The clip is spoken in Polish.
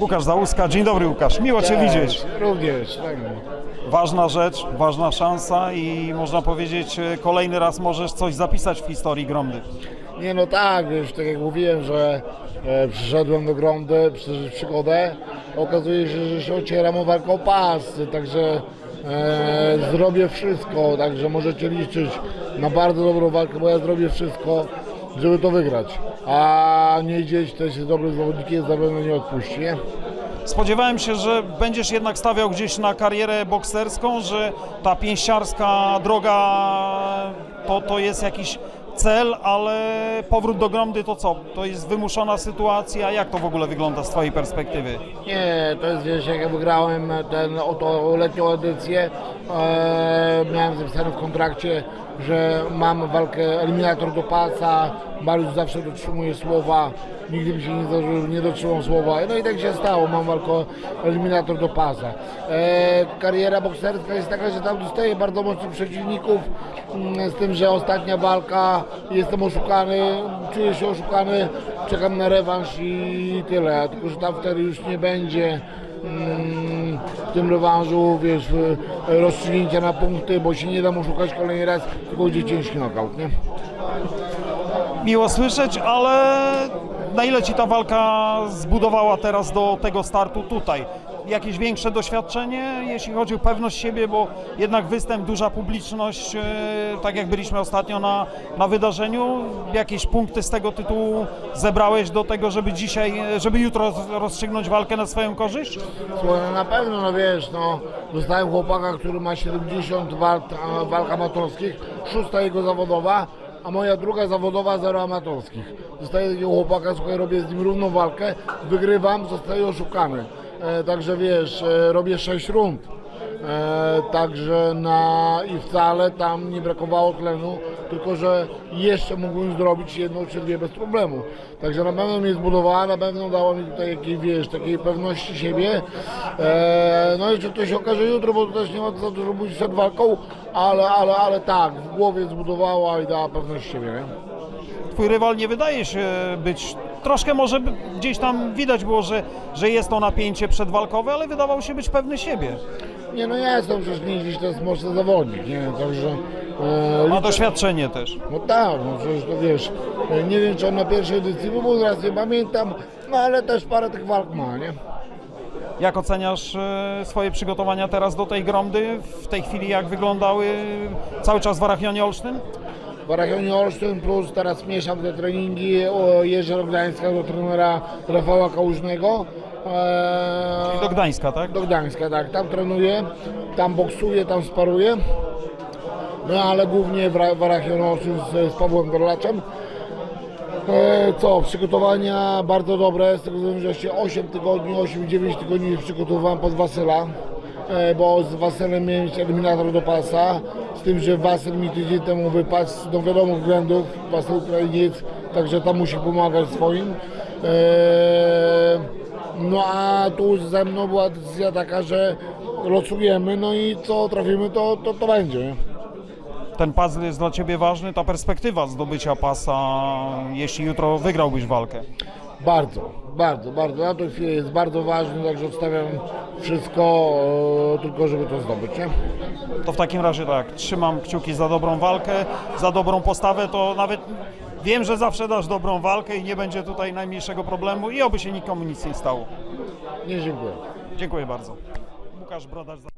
Łukasz Załuska, dzień dobry Łukasz, miło Cię widzieć. Również, tak. Ważna rzecz, ważna szansa i można powiedzieć e, kolejny raz możesz coś zapisać w historii Gromdy. Nie no tak, już tak jak mówiłem, że e, przyszedłem do Gromdy przeżyć przygodę. Okazuje się, że się ocieram o walkę o pas, także e, zrobię wszystko, także możecie liczyć na bardzo dobrą walkę, bo ja zrobię wszystko, żeby to wygrać. A nie gdzieś też jest dobry zawodnik, jest na pewno nie odpuści, nie? Spodziewałem się, że będziesz jednak stawiał gdzieś na karierę bokserską, że ta pięściarska droga to, to jest jakiś cel, ale powrót do Gromdy to co? To jest wymuszona sytuacja, jak to w ogóle wygląda z Twojej perspektywy? Nie, to jest wiesz, jak ja wygrałem ten oto letnią edycję, e, miałem zapisane w kontrakcie, że mam walkę eliminator do pasa, Mariusz zawsze dotrzymuje słowa, nigdy mi się nie nie dotrzymał słowa, no i tak się stało, mam walkę eliminator do pasa. E, kariera bokserska jest taka, że tam dostaję bardzo mocnych przeciwników, mm, z tym, że ostatnia walka, jestem oszukany, czuję się oszukany, czekam na rewanż i tyle, tylko że tam wtedy już nie będzie w tym rewanżu, wiesz, e, rozstrzygnięcia na punkty, bo się nie dam oszukać kolejny raz, tylko będzie ciężki knockout, nie? Miło słyszeć, ale na ile Ci ta walka zbudowała teraz do tego startu tutaj? Jakieś większe doświadczenie, jeśli chodzi o pewność siebie, bo jednak występ, duża publiczność, e, tak jak byliśmy ostatnio na, na wydarzeniu, jakieś punkty z tego tytułu zebrałeś do tego, żeby dzisiaj, żeby jutro roz- rozstrzygnąć walkę na swoją korzyść? Słuchaj, no na pewno, no wiesz, no, dostałem chłopaka, który ma 70 walk, a, walk amatorskich, szósta jego zawodowa, a moja druga zawodowa, zero amatorskich. Dostaję takiego chłopaka, słuchaj, robię z nim równą walkę, wygrywam, zostaję oszukany. E, także wiesz, e, robię 6 rund. E, także na i wcale tam nie brakowało tlenu, tylko że jeszcze mógłbym zrobić jedną czy dwie bez problemu. Także na pewno mnie zbudowała, na pewno dała mi tutaj jakiej, wiesz, takiej pewności siebie. No i czy to się okaże jutro, bo to też nie ma za dużo mówić przed walką, ale, ale, ale tak, w głowie zbudowała i dała pewność siebie. Nie? Twój rywal nie wydaje się być, troszkę może gdzieś tam widać było, że, że jest to napięcie przedwalkowe, ale wydawał się być pewny siebie. Nie no ja jestem przecież nie dziś to jest mocny zawodnik, nie? Także e, Ma doświadczenie też. No tak, no przecież to wiesz, e, nie wiem czy on na pierwszej edycji był, teraz nie pamiętam, no ale też parę tych walk ma, nie? Jak oceniasz e, swoje przygotowania teraz do tej gromdy? W tej chwili jak wyglądały cały czas w Arachionie Olsztyn? W Arachionie Olsztyn plus teraz mieszam te treningi, o, do Gdańska do trenera Rafała Kałużnego. Eee, Do Gdańska, tak? do Gdańska, tak, tam trenuję, tam boksuję, tam sparuję. No ale głównie w, Ra- w Arachionie Olsztyn z, z Pawłem Gorlaczem. E, co, przygotowania bardzo dobre, z tego względu, że się 8 tygodni, 8-9 tygodni przygotowywałem pod Wasyla, bo z Wasylem miałem eliminator do pasa, z tym, że Wasyl mi tydzień temu wypadł z no wiadomych względów, Wasyl Ukrainiec, także tam musi pomagać swoim. E, no a tu ze mną była decyzja taka, że losujemy, no i co trafimy, to, to, to będzie. Ten puzzle jest dla Ciebie ważny, ta perspektywa zdobycia pasa, jeśli jutro wygrałbyś walkę. Bardzo, bardzo, bardzo. Na tę chwilę jest bardzo ważny, także odstawiam wszystko, e, tylko żeby to zdobyć, nie? To w takim razie tak, trzymam kciuki za dobrą walkę, za dobrą postawę, to nawet wiem, że zawsze dasz dobrą walkę i nie będzie tutaj najmniejszego problemu i oby się nikomu nic nie stało. Nie dziękuję. Dziękuję bardzo. Łukasz Brodacz.